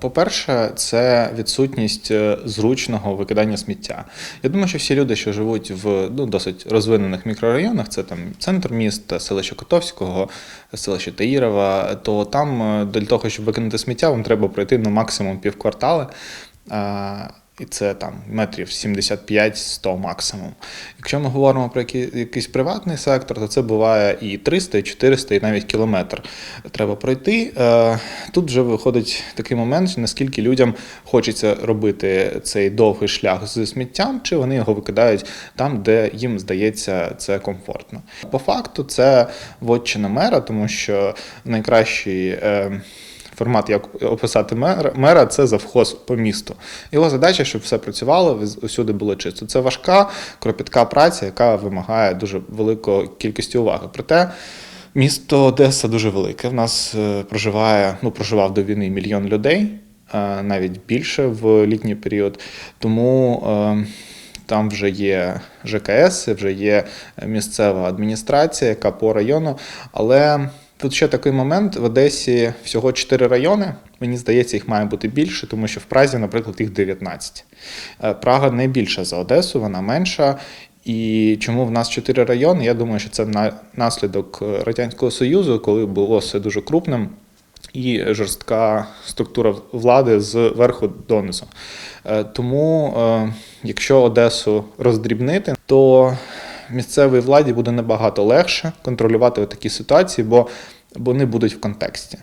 По-перше, це відсутність е, зручного викидання сміття. Я думаю, що всі люди, що живуть в ну, досить розвинених мікрорайонах, це там центр міста, селище Котовського, селище Таїрова, то там е, для того, щоб викинути сміття, вам треба пройти ну, максимум півквартали. І це там метрів 75-100 максимум. Якщо ми говоримо про якийсь приватний сектор, то це буває і 300, і 400, і навіть кілометр треба пройти. Е, Тут вже виходить такий момент, наскільки людям хочеться робити цей довгий шлях з сміттям, чи вони його викидають там, де їм здається це комфортно. По факту, це вотчина мера, тому що найкращий. Формат, як описати мера, мера, це завхоз по місту. Його задача, щоб все працювало, усюди було чисто. Це важка, кропітка праця, яка вимагає дуже великої кількості уваги. Проте місто Одеса дуже велике. В нас е, проживає, ну проживав до війни мільйон людей, е, навіть більше в літній період. Тому е, там вже є ЖКС, вже є місцева адміністрація, яка по району. Але тут ще такий момент: в Одесі всього 4 райони. Мені здається, їх має бути більше, тому що в Празі, наприклад, їх 19. Е, Прага не більша за Одесу, вона менша. І чому в нас чотири райони? Я думаю, що це на- наслідок е, Радянського Союзу, коли було все дуже крупним. І жорстка структура влади з верху донизу. Е, Тому, якщо Одесу роздрібнити, то місцевій владі буде набагато легше контролювати такі ситуації, бо вони будуть в контексті.